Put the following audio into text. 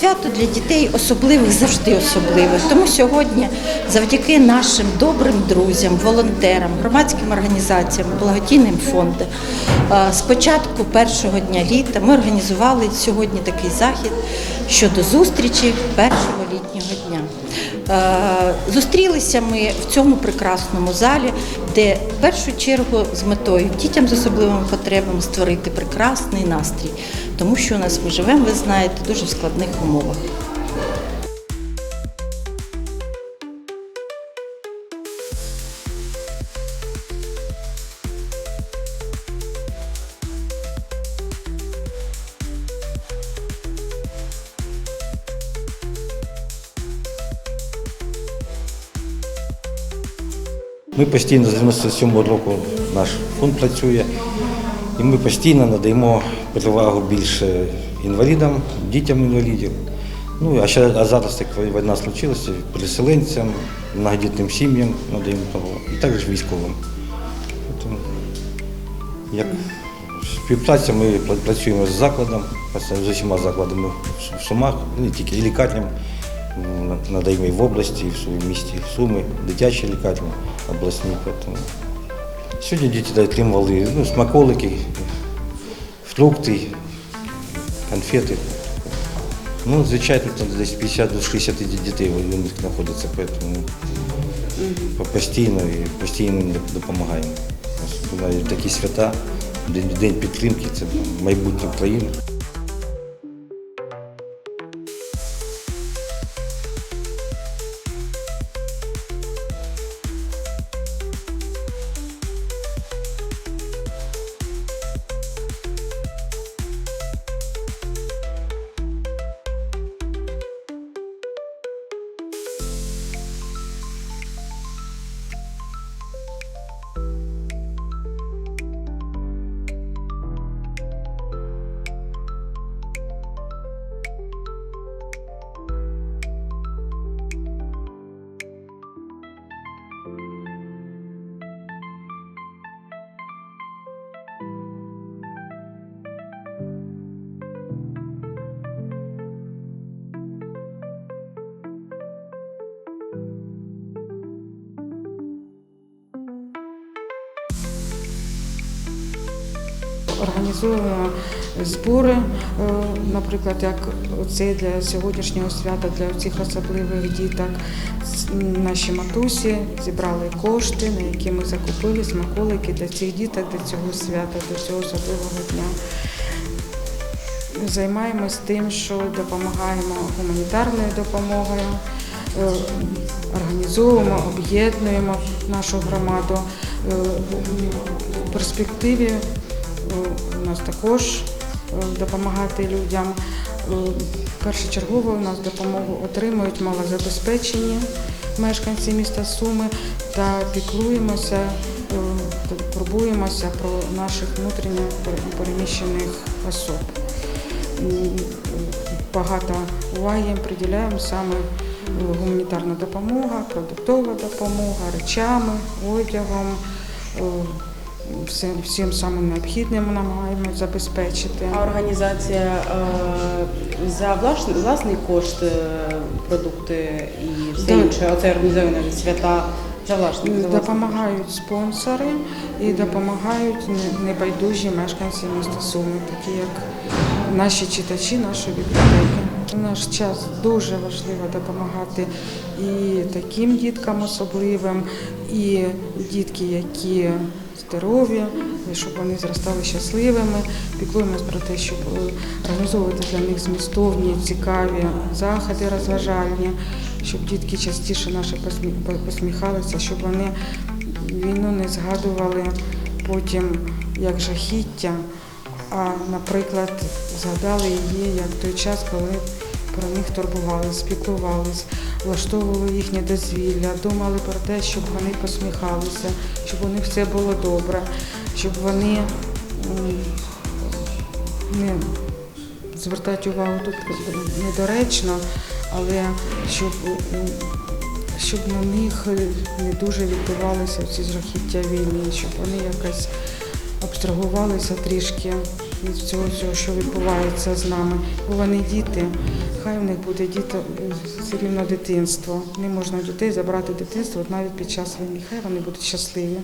Свято для дітей особливих завжди особливе. Тому сьогодні, завдяки нашим добрим друзям, волонтерам, громадським організаціям, благодійним фондам, е, з початку першого дня літа ми організували сьогодні такий захід щодо зустрічі першого літнього дня. Е, Зустрілися ми в цьому прекрасному залі, де в першу чергу з метою дітям з особливими потребами створити прекрасний настрій, тому що у нас ми живемо, ви знаєте, дуже в складних умовах. Ми постійно з 97-го року наш фонд працює, і ми постійно надаємо перевагу більше інвалідам, дітям інвалідів. Ну, а, ще, а зараз так війна случилася, переселенцям, многодітним сім'ям надаємо право, і також військовим. Тому, як співпраця ми працюємо з закладом, з усіма закладами в Сумах, не тільки і лікарням, надаємо і в області, і в своєму місті Суми, дитячі лікарні обласні. Тому. Сьогодні діти отримували ну, смаколики, фрукти, конфети. Ну, звичайно, там десь 50-60 дітей у них знаходиться, тому постійно і постійно їм допомагаємо. Особливо такі свята, День, день підтримки, це майбутнє України. Організовуємо збори, е, наприклад, як це для сьогоднішнього свята, для цих особливих діток. Наші матусі зібрали кошти, на які ми закупили смаколики для цих діток, до цього свята, до цього особливого дня. Займаємось тим, що допомагаємо гуманітарною допомогою, е, організовуємо, об'єднуємо нашу громаду. Е, В перспективі у нас також е, допомагати людям. Е, Першочергово у нас допомогу отримують малозабезпечені мешканці міста Суми та піклуємося, е, турбуємося про наших внутрішньо переміщених особ. Багато уваги приділяємо саме е, гуманітарна допомога, продуктова допомога, речами, одягом, е, всім, всім самим необхідним намагаємося забезпечити. А організація е, за власний, власний кошт е, продукти і все Да. інше, оце організоване свята за власний. за власний Допомагають спонсори і допомагають небайдужі мешканці міста Суми, такі як наші читачі, нашої бібліотеки. У наш час дуже важливо допомагати і таким діткам особливим, і дітки, які здорові, і щоб вони зростали щасливими. Піклуємось про те, щоб е, організовувати для них змістовні, цікаві заходи розважальні, щоб дітки частіше наші посмі- посміхалися, щоб вони війну не згадували потім як жахіття, а, наприклад, згадали її як той час, коли про них турбувались, спіклувались, влаштовували їхнє дозвілля, думали про те, щоб вони посміхалися, щоб у них все було добре, щоб вони не звертати увагу тут недоречно, але щоб, щоб на них не дуже відбивалися ці жахіття війни, щоб вони якось абстрагувалися трішки від всього цього, що відбувається з нами. Бо вони діти, хай у них буде діти все рівно дитинство. Не можна дітей забрати дитинство навіть під час війни. Хай вони будуть щасливі.